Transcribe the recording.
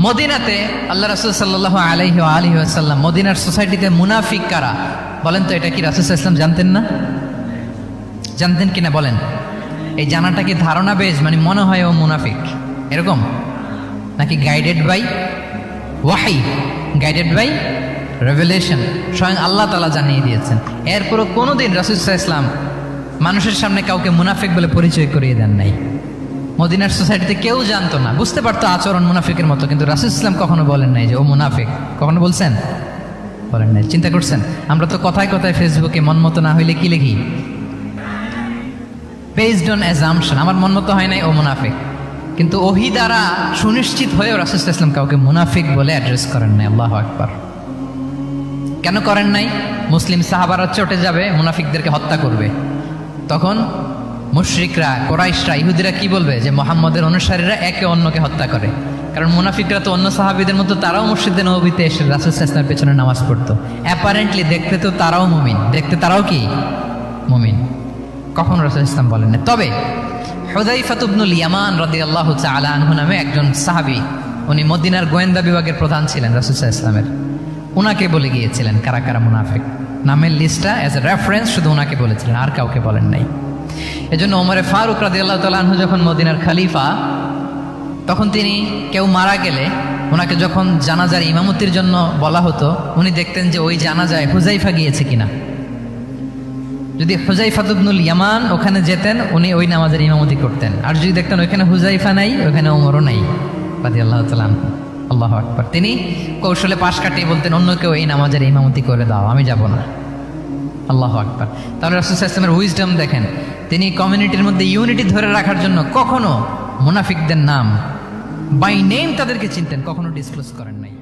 মদিনাতে আল্লাহ রাসুল সাল্লাহ আলহি আলহি আসাল্লাম মদিনার সোসাইটিতে মুনাফিক কারা? বলেন তো, এটা কি রাসুল ইসলাম জানতেন না? জানতেন কিনা বলেন। এই জানাটা কি ধারণা বেশ? মানে মনে হয় ও মুনাফিক। এরকম? নাকি গাইডেড বাই ওয়াহাই গাইডেড বাই রেভেলেশন স্বয়ং আল্লাহ তালা জানিয়ে দিয়েছেন। এরপরও কোনোদিন রাসুলসাহ ইসলাম মানুষের সামনে কাউকে মুনাফিক বলে পরিচয় করিয়ে দেন নাই। মদিনার সোসাইটিতে কেউ জানতো না। বুঝতে পারতো আচরণ মুনাফিকের মতো, কিন্তু রাসুল ইসলাম কখনো বলেন নাই যে, ও মুনাফিক। কখনো বলছেন? বলেন নাই। চিন্তা করছেন? আমরা তো কথায় কথায় ফেসবুকে মন মতো না হইলে কি লিখি? বেসড অন অ্যাজামশন আমার মন মতো হয় নাই, ও মুনাফিক। কিন্তু ওহি দ্বারা সুনিশ্চিত হয়েও রাসুল ইসলাম কাউকে মুনাফিক বলে অ্যাড্রেস করেন নাই। আল্লাহ আকবার। কেন করেন নাই? মুসলিম সাহাবারা চটে যাবে, মুনাফিকদেরকে হত্যা করবে। তখন মুশরিকরা, কোরাইশরা, ইহুদিরা কি বলবে? যে মোহাম্মদের অনুসারীরা একে অন্যকে হত্যা করে। কারণ মুনাফিকরা তো অন্য সাহাবিদের মতো তারাও মসজিদে নবীতে এসে রাসুল ইসলামের পেছনে নামাজ পড়তো। অ্যাপারেন্টলি দেখতে তো তারাও মুমিন। দেখতে তারাও কি? মুমিন। কখন রাসুল ইসলাম বলেন না তবে হদাইফাতুবনুল ইয়ামান রদি আল্লাহ আলা আনহু নামে একজন সাহাবি, উনি মদিনার গোয়েন্দা বিভাগের প্রধান ছিলেন রাসুল ইসলামের ওনাকে বলে গিয়েছিলেন, কারা কারা মুনাফিক? নামের লিস্টটা অ্যাজ এ রেফারেন্স শুধু ওনাকে বলেছিলেন, আর কাউকে বলেন নাই। এজন্য ওমরে ফারুক রাদি আল্লাহ তালু যখন মদিনার খালিফা, তখন তিনি কেউ মারা গেলে ওনাকে যখন জানাজার ইমামতির জন্য বলা হতো, উনি দেখতেন যে ওই জানাজায় হুজাইফা গিয়েছে কিনা। যদি হুজাইফাতুবনুল ইয়ামান ওখানে যেতেন, উনি ওই নামাজের ইমামতি করতেন। আর যদি দেখতেন ওইখানে হুজাইফা নাই ওখানে ওমরও নাই রাদি আল্লাহ তালান আল্লাহ আকবর। তিনি কৌশলে পাশ কাটিয়ে বলতেন, অন্য কেউ এই নামাজের ইমামতি করে দাও, আমি যাব না। আল্লাহ আকবর। তাহলে রাসুল ইসলামের উইজডম দেখেন তিনি কমিউনিটির মধ্যে ইউনিটি ধরে রাখার জন্য কখনো মুনাফিকদের নাম বাই নেম তাদেরকে চিনতেন, কখনো ডিসক্লোজ করেন নাই।